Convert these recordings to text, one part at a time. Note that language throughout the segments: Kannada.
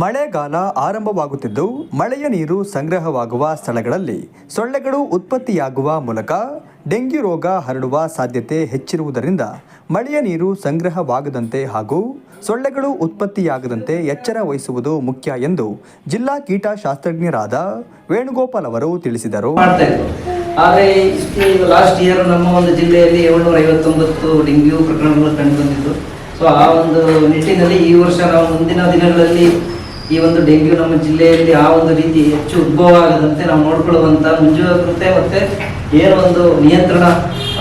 ಮಳೆಗಾಲ ಆರಂಭವಾಗುತ್ತಿದ್ದು, ಮಳೆಯ ನೀರು ಸಂಗ್ರಹವಾಗುವ ಸ್ಥಳಗಳಲ್ಲಿ ಸೊಳ್ಳೆಗಳು ಉತ್ಪತ್ತಿಯಾಗುವ ಮೂಲಕ ಡೆಂಗ್ಯೂ ರೋಗ ಹರಡುವ ಸಾಧ್ಯತೆ ಹೆಚ್ಚಿರುವುದರಿಂದ ಮಳೆಯ ನೀರು ಸಂಗ್ರಹವಾಗದಂತೆ ಹಾಗೂ ಸೊಳ್ಳೆಗಳು ಉತ್ಪತ್ತಿಯಾಗದಂತೆ ಎಚ್ಚರ ವಹಿಸುವುದು ಮುಖ್ಯ ಎಂದು ಜಿಲ್ಲಾ ಕೀಟಶಾಸ್ತ್ರಜ್ಞರಾದ ವೇಣುಗೋಪಾಲ್ ಅವರು ತಿಳಿಸಿದರು. ಆದರೆ ಲಾಸ್ಟ್ ಇಯರ್ ನಮ್ಮ ಒಂದು ಜಿಲ್ಲೆಯಲ್ಲಿ ಏಳ್ನೂರ ಐವತ್ತೊಂಬತ್ತು ಡೆಂಗ್ಯೂ ಪ್ರಕರಣಗಳು ಕಂಡುಬಂದಿದ್ದು ಸೊ ಆ ಒಂದು ನಿಟ್ಟಿನಲ್ಲಿ ಈ ವರ್ಷ ನಾವು ಮುಂದಿನ ದಿನಗಳಲ್ಲಿ ಈ ಒಂದು ಡೆಂಗ್ಯೂ ನಮ್ಮ ಜಿಲ್ಲೆಯಲ್ಲಿ ಆ ಒಂದು ರೀತಿ ಹೆಚ್ಚು ಉದ್ಭವ ಆಗದಂತೆ ನಾವು ನೋಡ್ಕೊಳ್ಳುವಂತ ಮುಂಜಾಗ್ರತೆ ಮತ್ತೆ ಏನು ಒಂದು ನಿಯಂತ್ರಣ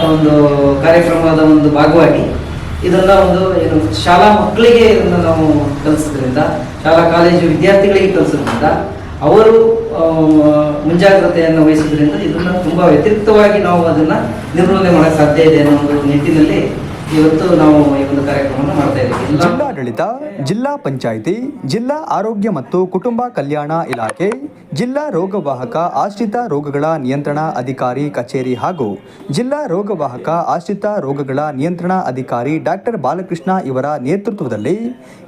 ಒಂದು ಕಾರ್ಯಕ್ರಮದ ಒಂದು ಭಾಗವಾಗಿ ಇದನ್ನ ಒಂದು ಏನು ಶಾಲಾ ಮಕ್ಕಳಿಗೆ ಇದನ್ನ ನಾವು ಕಲಿಸೋದ್ರಿಂದ, ಶಾಲಾ ಕಾಲೇಜು ವಿದ್ಯಾರ್ಥಿಗಳಿಗೆ ಕಲಿಸೋದ್ರಿಂದ ಅವರು ಮುಂಜಾಗ್ರತೆಯನ್ನು ವಹಿಸೋದ್ರಿಂದ ಇದನ್ನ ತುಂಬಾ ವ್ಯತಿರಿಕ್ತವಾಗಿ ನಾವು ಅದನ್ನ ನಿರ್ಮೂಲನೆ ಮಾಡಕ್ಕೆ ಸಾಧ್ಯ ಇದೆ ಅನ್ನೋ ಒಂದು ನಿಟ್ಟಿನಲ್ಲಿ ಇವತ್ತು ನಾವು ಈ ಒಂದು ಕಾರ್ಯಕ್ರಮವನ್ನು ಮಾಡ್ತಾ ಇದ್ದೀವಿ. ಜಿಲ್ಲಾಡಳಿತ ಜಿಲ್ಲಾ ಪಂಚಾಯಿತಿ, ಜಿಲ್ಲಾ ಆರೋಗ್ಯ ಮತ್ತು ಕುಟುಂಬ ಕಲ್ಯಾಣ ಇಲಾಖೆ, ಜಿಲ್ಲಾ ರೋಗವಾಹಕ ಆಶ್ರಿತ ರೋಗಗಳ ನಿಯಂತ್ರಣ ಅಧಿಕಾರಿ ಕಚೇರಿ ಹಾಗೂ ಜಿಲ್ಲಾ ರೋಗವಾಹಕ ಆಶ್ರಿತ ರೋಗಗಳ ನಿಯಂತ್ರಣ ಅಧಿಕಾರಿ ಡಾಕ್ಟರ್ ಬಾಲಕೃಷ್ಣ ಇವರ ನೇತೃತ್ವದಲ್ಲಿ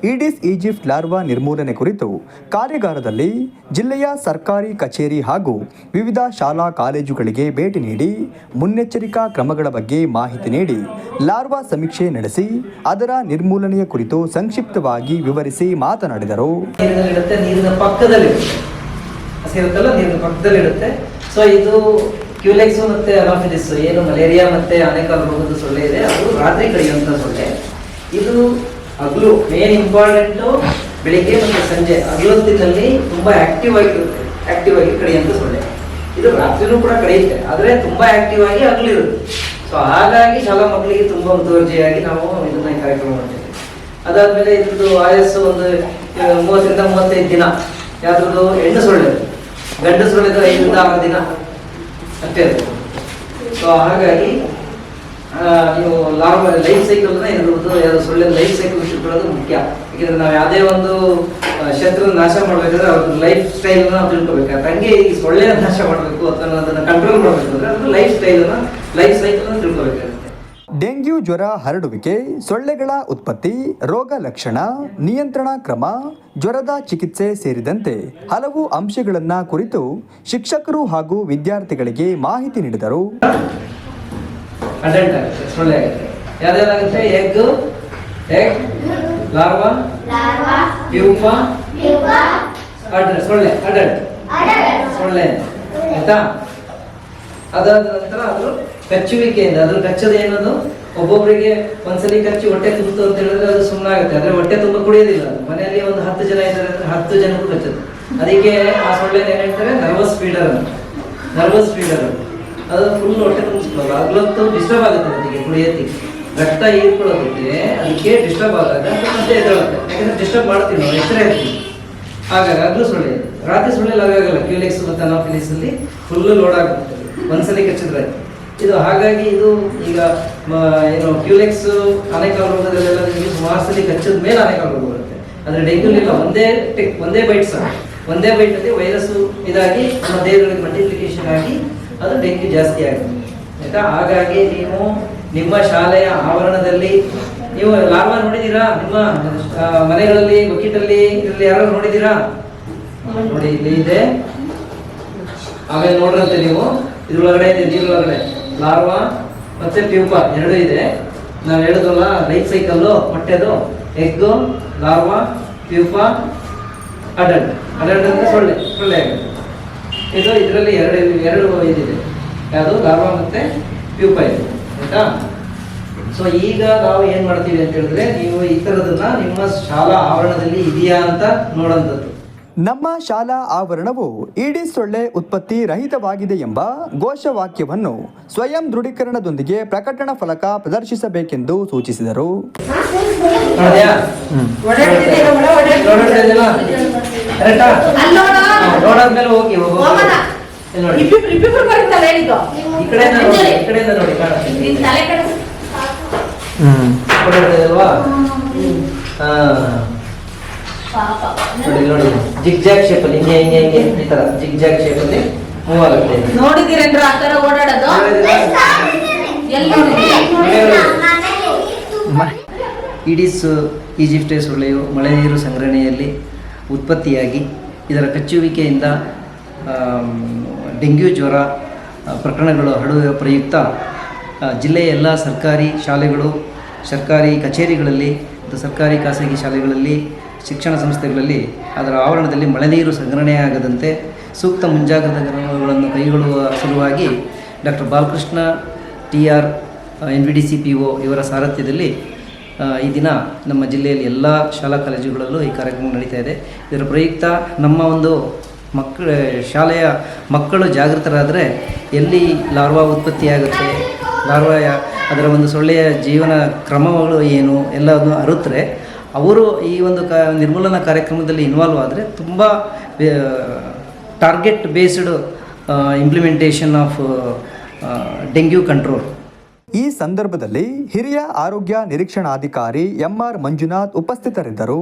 ಈಡಿಸ್ ಈಜಿಪ್ಟ್ ಲಾರ್ವಾ ನಿರ್ಮೂಲನೆ ಕುರಿತು ಕಾರ್ಯಾಗಾರದಲ್ಲಿ ಜಿಲ್ಲೆಯ ಸರ್ಕಾರಿ ಕಚೇರಿ ಹಾಗೂ ವಿವಿಧ ಶಾಲಾ ಕಾಲೇಜುಗಳಿಗೆ ಭೇಟಿ ನೀಡಿ ಮುನ್ನೆಚ್ಚರಿಕಾ ಕ್ರಮಗಳ ಬಗ್ಗೆ ಮಾಹಿತಿ ನೀಡಿ ಲಾರ್ವಾ ಸಮೀಕ್ಷೆ ನಡೆಸಿ ಅದರ ನಿರ್ಮೂಲನೆಯ ಕುರಿತು ಸಂಕ್ಷಿಪ್ತವಾಗಿ ವಿವರಿಸಿ ಮಾತನಾಡಿದರು. ನೀರಿನ ಪಕ್ಕದಲ್ಲಿ ನೀರಿನ ಪಕ್ಕದಲ್ಲಿ ಇರುತ್ತೆ ಸೊ ಇದು ಕ್ಯೂಲೆಕ್ಸ್ ಮತ್ತೆ ಅಲಾಫಿಲಿಸ್ ಏನು ಮಲೇರಿಯಾ ಮತ್ತೆ ಅನೇಕ ರೋಗದ ಸೊಳ್ಳೆ ಇದೆ, ಅದು ರಾತ್ರಿ ಕಡಿಯುವಂತ ಸೊಳ್ಳೆ. ಇದು ಹಗಲು ಮೇನ್ ಇಂಪಾರ್ಟೆಂಟ್ ಬೆಳಿಗ್ಗೆ ಮತ್ತು ಸಂಜೆ. ಹಗಲೊತ್ತಿನಲ್ಲಿ ತುಂಬಾ ಆಕ್ಟಿವ್ ಆಗಿರುತ್ತೆ ಆಕ್ಟಿವ್ ಆಗಿ ಕಡಿಯುವಂತ ಸೊಳ್ಳೆ. ಇದು ರಾತ್ರಿನೂ ಕೂಡ ಕಡಿಯುತ್ತೆ ಆದರೆ ತುಂಬಾ ಆಕ್ಟಿವ್ ಆಗಿ ಹಗಲಿರುತ್ತೆ. ಸೊ ಹಾಗಾಗಿ ಶಾಲಾ ಮಕ್ಕಳಿಗೆ ತುಂಬಾ ಮುತುವರ್ಜಿಯಾಗಿ ನಾವು ಇದನ್ನ ಕಾರ್ಯಕ್ರಮ ಮಾಡ್ತೇವೆ. ಅದಾದ್ಮೇಲೆ ಇದ್ರದ್ದು ಆಯಸ್ಸು ಒಂದು ಮೂವತ್ತರಿಂದ ಮೂವತ್ತೈದು ದಿನ. ಯಾವ್ದ್ರದ್ದು ಹೆಣ್ಣು ಸೊಳ್ಳೆ ಗಂಡು ಸೊಳ್ಳೆದು ಐದರಿಂದ ಆರು ದಿನ. ಅಷ್ಟೇ ಸೊ ಹಾಗಾಗಿ ನೀವು ಲಾಂಗ್ ಲೈಫ್ ಸೈಕಲ್ ಇರುವುದು ಯಾವ್ದು ಸೊಳ್ಳೆ ಲೈಫ್ ಸೈಕಲ್ ತಿಳ್ಕೊಳ್ಳೋದು ಮುಖ್ಯ. ಯಾಕಂದ್ರೆ ನಾವು ಯಾವುದೇ ಒಂದು ಶತ್ರು ನಾಶ ಮಾಡ್ಬೇಕಾದ್ರೆ ಅವ್ರ ಲೈಫ್ ಸ್ಟೈಲ್ ನಾವು ತಿಳ್ಕೊಬೇಕು. ಹಂಗೆ ಈ ಸೊಳ್ಳೆಯ ನಾಶ ಮಾಡಬೇಕು ಅಥವಾ ಅದನ್ನ ಕಂಟ್ರೋಲ್ ಮಾಡಬೇಕು ಅಂದ್ರೆ ಅದ್ರ ಲೈಫ್ ಸ್ಟೈಲ್ ಲೈಫ್ ಸೈಕಲ್ ತಿಳ್ಕೊಬೇಕಾಗುತ್ತೆ ಡೆಂಗ್ಯೂ ಜ್ವರ ಹರಡುವಿಕೆ ಸೊಳ್ಳೆಗಳ ಉತ್ಪತ್ತಿ ರೋಗ ಲಕ್ಷಣ ನಿಯಂತ್ರಣ ಕ್ರಮ ಜ್ವರದ ಚಿಕಿತ್ಸೆ ಸೇರಿದಂತೆ ಹಲವು ಅಂಶಗಳನ್ನು ಕುರಿತು ಶಿಕ್ಷಕರು ಹಾಗೂ ವಿದ್ಯಾರ್ಥಿಗಳಿಗೆ ಮಾಹಿತಿ ನೀಡಿದರು. ಸೊಳ್ಳೆ ಸೊಳ್ಳೆ. ಆಯ್ತಾ? ಅದಾದ ನಂತರ ಅದು ಕಚ್ಚುವಿಕೆಯಿಂದ, ಅದ್ರ ಕಚ್ಚದ ಏನದು? ಒಬ್ಬೊಬ್ಬರಿಗೆ ಒಂದ್ಸಲಿ ಕಚ್ಚಿ ಹೊಟ್ಟೆ ತುಂಬಿತು ಅಂತ ಹೇಳಿದ್ರೆ ಅದು ಸುಮ್ಮನೆ ಆಗುತ್ತೆ ಆದ್ರೆ ಹೊಟ್ಟೆ ತುಂಬ ಕುಡಿಯೋದಿಲ್ಲ. ಮನೆಯಲ್ಲಿ ಒಂದು ಹತ್ತು ಜನ ಇದ್ದಾರೆ ಅಂದ್ರೆ ಹತ್ತು ಜನಕ್ಕೂ ಕಚ್ಚದು. ಅದಕ್ಕೆ ಆ ಸೊಳ್ಳೆ ಏನ್ ಹೇಳ್ತಾರೆ? ನರ್ವಸ್ ಫೀಡರ್ ಅಂತ. ನರ್ವಸ್ ಫೀಡರ್ ಅದು ಫುಲ್ ಹೊಟ್ಟೆ ತುಂಬಿಸ್ಕೊಳ್ಳೋದು. ಅಗ್ಲೊತ್ತು ಡಿಸ್ಟರ್ಬ್ ಆಗುತ್ತೆ ಅದಕ್ಕೆ ಕುಡಿಯೋದಿಕ್ಕೆ. ರಕ್ತ ಹೀರ್ಕೊಳ್ಳೋದಕ್ಕೆ ಅದಕ್ಕೆ ಡಿಸ್ಟರ್ಬ್ ಆದಾಗ ಮತ್ತೆ ಎದ್ದೇಳುತ್ತೆ. ಯಾಕಂದ್ರೆ ಡಿಸ್ಟರ್ಬ್ ಮಾಡ್ತೀವಿ ನಾವು, ಎಚ್ಚರ ಇರ್ತೀವಿ. ಹಾಗಾಗಿ ಅದ್ರ ಸೊಳ್ಳೆ. ರಾತ್ರಿ ಸೊಳ್ಳೆ ಆಗಾಗಲ್ಲ ಕ್ಯೂಲೆಕ್ಸ್ ಮತ್ತು ಅನಾಫಿಲಿಸ್ ಅಲ್ಲಿ ಫುಲ್ ಲೋಡ್ ಆಗುತ್ತೆ. ಒಂದ್ಸಲಿ ಕಚ್ಚಿದ್ರೆ. ಇದು ಹಾಗಾಗಿ ಇದು ಈಗ ಏನು ಕ್ಯೂಲೆಕ್ಸ್ ಅನೇಕಾಲ ರೋಗದಲ್ಲೆಲ್ಲ ನಿಮಗೆ ಸುಮಾರು ಕಚ್ಚಿದ ಮೇಲೆ ಅನೇಕಾಲ ರೋಗ ಬರುತ್ತೆ. ಅಂದ್ರೆ ಡೆಂಗ್ಯೂ ಇಲ್ಲ ಒಂದೇ ಟೆಕ್ ಒಂದೇ ಬೈಟ್ ಸಹ. ಒಂದೇ ಬೈಟ್ ಅಲ್ಲಿ ವೈರಸ್ ಇದಾಗಿ ನಮ್ಮ ದೇಹದಲ್ಲಿ ಮಲ್ಟಿಪ್ಲಿಕೇಶನ್ ಆಗಿ ಅದು ಡೆಂಗ್ಯೂ ಜಾಸ್ತಿ ಆಗುತ್ತೆ. ಆಯ್ತಾ? ಹಾಗಾಗಿ ನೀವು ನಿಮ್ಮ ಶಾಲೆಯ ಆವರಣದಲ್ಲಿ, ನೀವು ಲಾರ್ವಾ ನೋಡಿದ್ದೀರಾ? ನಿಮ್ಮ ಮನೆಗಳಲ್ಲಿ, ಬಕೆಟಲ್ಲಿ, ಇದರಲ್ಲಿ ಯಾರು ನೋಡಿದ್ದೀರಾ? ನೋಡಿ, ಇಲ್ಲಿ ಇದೆ. ಆಮೇಲೆ ನೋಡ್ರಂತೆ ನೀವು. ಇದ್ರೊಳಗಡೆ ಇದೆ, ನೀರೊಳಗಡೆ. ಲಾರ್ವಾ ಮತ್ತೆ ಪ್ಯೂಪಾ ಎರಡು ಇದೆ. ನಾವು ಹೇಳೋದಲ್ಲ life cycle, ಮೊಟ್ಟೆದು, egg, larva pupa adult adult ಅಂದರೆ ಸೊಳ್ಳೆ ಸೊಳ್ಳೆ ಆಗುತ್ತೆ ಇದು ಇದರಲ್ಲಿ ಎರಡು ಎರಡು ಇದಿದೆ. ಯಾವುದು? ಲಾರ್ವಾ ಮತ್ತೆ ಪ್ಯೂಪ ಇದೆ. ಆಯ್ತಾ? ಸೊ ಈಗ ನಾವು ಏನು ಮಾಡ್ತೀವಿ ಅಂತ ಹೇಳಿದ್ರೆ ನೀವು ಈ ತರದನ್ನ ನಿಮ್ಮ ಶಾಲಾ ಆವರಣದಲ್ಲಿ ಇದೆಯಾ ಅಂತ ನೋಡೋಂಥದ್ದು. ನಮ್ಮ ಶಾಲಾ ಆವರಣವು ಇಡೀ ಸೊಳ್ಳೆ ಉತ್ಪತ್ತಿ ರಹಿತವಾಗಿದೆ ಎಂಬ ಘೋಷವಾಕ್ಯವನ್ನು ಸ್ವಯಂ ದೃಢೀಕರಣದೊಂದಿಗೆ ಪ್ರಕಟಣಾ ಫಲಕ ಪ್ರದರ್ಶಿಸಬೇಕೆಂದು ಸೂಚಿಸಿದರು ನೋಡಿದ್ಯಾ ನೋಡು. ನೋಡಿ ಶೇಪ್ ಅಲ್ಲಿ ಹಿಂಗೆ ಹಿಂಗೆ ಹಿಂಗೆ ಈ ತರ ಜಿಗ್ ಜಾಗ್ ಶೇಪ್ ಅಲ್ಲಿ ಮೂವ್ ಆಗುತ್ತೆ. ನೋಡಿದಿರೇನ್ರ ಆ ತರ ಓಡಾಡೋದು? ಎಲ್ಲಿ ಇಡೀಸ್ ಈಜಿಪ್ಟೆ ಸೊಳ್ಳೆಯು ಮಳೆ ನೀರು ಸಂಗ್ರಹಣೆಯಲ್ಲಿ ಉತ್ಪತ್ತಿಯಾಗಿ ಇದರ ಕಚ್ಚುವಿಕೆಯಿಂದ ಡೆಂಗ್ಯೂ ಜ್ವರ ಪ್ರಕರಣಗಳು ಹರಡುವ ಪ್ರಯುಕ್ತ ಜಿಲ್ಲೆಯ ಎಲ್ಲ ಸರ್ಕಾರಿ ಶಾಲೆಗಳು ಸರ್ಕಾರಿ ಕಚೇರಿಗಳಲ್ಲಿ ಮತ್ತು ಸರ್ಕಾರಿ ಖಾಸಗಿ ಶಾಲೆಗಳಲ್ಲಿ ಶಿಕ್ಷಣ ಸಂಸ್ಥೆಗಳಲ್ಲಿ ಅದರ ಆವರಣದಲ್ಲಿ ಮಳೆ ನೀರು ಸಂಗ್ರಹಣೆಯಾಗದಂತೆ ಸೂಕ್ತ ಮುಂಜಾಗ್ರತಾ ಕ್ರಮಗಳನ್ನು ಕೈಗೊಳ್ಳುವ ಸಲುವಾಗಿ doctor Balakrishna T R N V D C P O ಇವರ ಸಾರಥ್ಯದಲ್ಲಿ ಈ ದಿನ ನಮ್ಮ ಜಿಲ್ಲೆಯಲ್ಲಿ ಎಲ್ಲ ಶಾಲಾ ಕಾಲೇಜುಗಳಲ್ಲೂ ಈ ಕಾರ್ಯಕ್ರಮ ನಡೀತಾ ಇದೆ. ಇದರ ಪ್ರಯುಕ್ತ ನಮ್ಮ ಒಂದು ಮಕ್ಕಳ ಶಾಲೆಯ ಮಕ್ಕಳು ಜಾಗೃತರಾದರೆ ಎಲ್ಲಿ ಲಾರ್ವಾ ಉತ್ಪತ್ತಿಯಾಗುತ್ತೆ ಲಾರ್ವಾ ಅದರ ಒಂದು ಸೊಳ್ಳೆಯ ಜೀವನ ಕ್ರಮಗಳು ಏನು, ಎಲ್ಲವನ್ನು ಅರುತ್ತರೆ ಅವರು ಈ ಒಂದು ಕ, ನಿರ್ಮೂಲನಾ ಕಾರ್ಯಕ್ರಮದಲ್ಲಿ ಇನ್ವಾಲ್ವ್ ಆದರೆ ತುಂಬ target based implementation of dengue control ಈ ಸಂದರ್ಭದಲ್ಲಿ ಹಿರಿಯ ಆರೋಗ್ಯ ನಿರೀಕ್ಷಣಾಧಿಕಾರಿ ಎಂಆರ್ ಮಂಜುನಾಥ್ ಉಪಸ್ಥಿತರಿದ್ದರು.